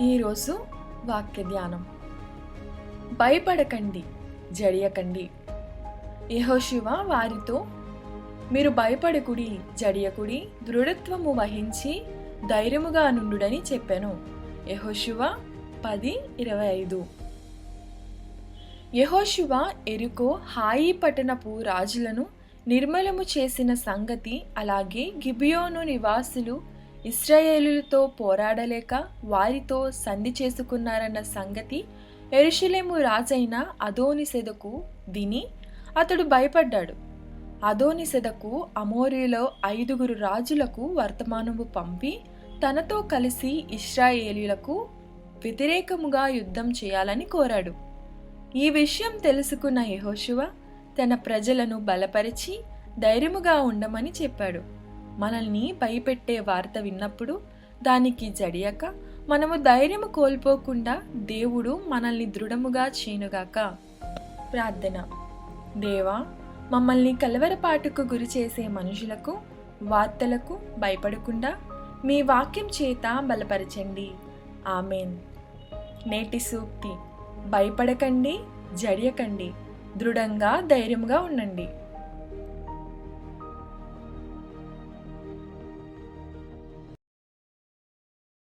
ఈరోజు వాక్య ధ్యానం. భయపడకండి జడియకండి. యహోశివ వారితో మీరు భయపడకుడి జడియకుడి దృఢత్వము వహించి ధైర్యముగా నుండుడని చెప్పాను. యహోశివ పది ఇరవై ఐదు. యహోశివ ఎరుకో హాయి పట్టణపు రాజులను నిర్మలము చేసిన సంగతి అలాగే గిబియోను నివాసులు ఇస్రాయేలులతో పోరాడలేక వారితో సంధి చేసుకున్నారన్న సంగతి ఎరుషులేము రాజైన అదోనిసెదకు విని అతడు భయపడ్డాడు. అదోనిసెదకు అమోరిలో ఐదుగురు రాజులకు వర్తమానము పంపి తనతో కలిసి ఇస్రాయేలీలకు వ్యతిరేకముగా యుద్ధం చేయాలని కోరాడు. ఈ విషయం తెలుసుకున్న యెహోషువ తన ప్రజలను బలపరిచి ధైర్యముగా ఉండమని చెప్పాడు. మనల్ని భయపెట్టే వార్త విన్నప్పుడు దానికి జడియక మనము ధైర్యము కోల్పోకుండా దేవుడు మనల్ని దృఢముగా చేనుగాక ప్రార్థన. దేవా మమ్మల్ని కలవరపాటుకు గురి చేసే మనుషులకు వార్తలకు భయపడకుండా మీ వాక్యం చేత బలపరచండి. ఆమెన్. నేటి సూక్తి. భయపడకండి జడియకండి. దృఢంగా ధైర్యంగా ఉండండి.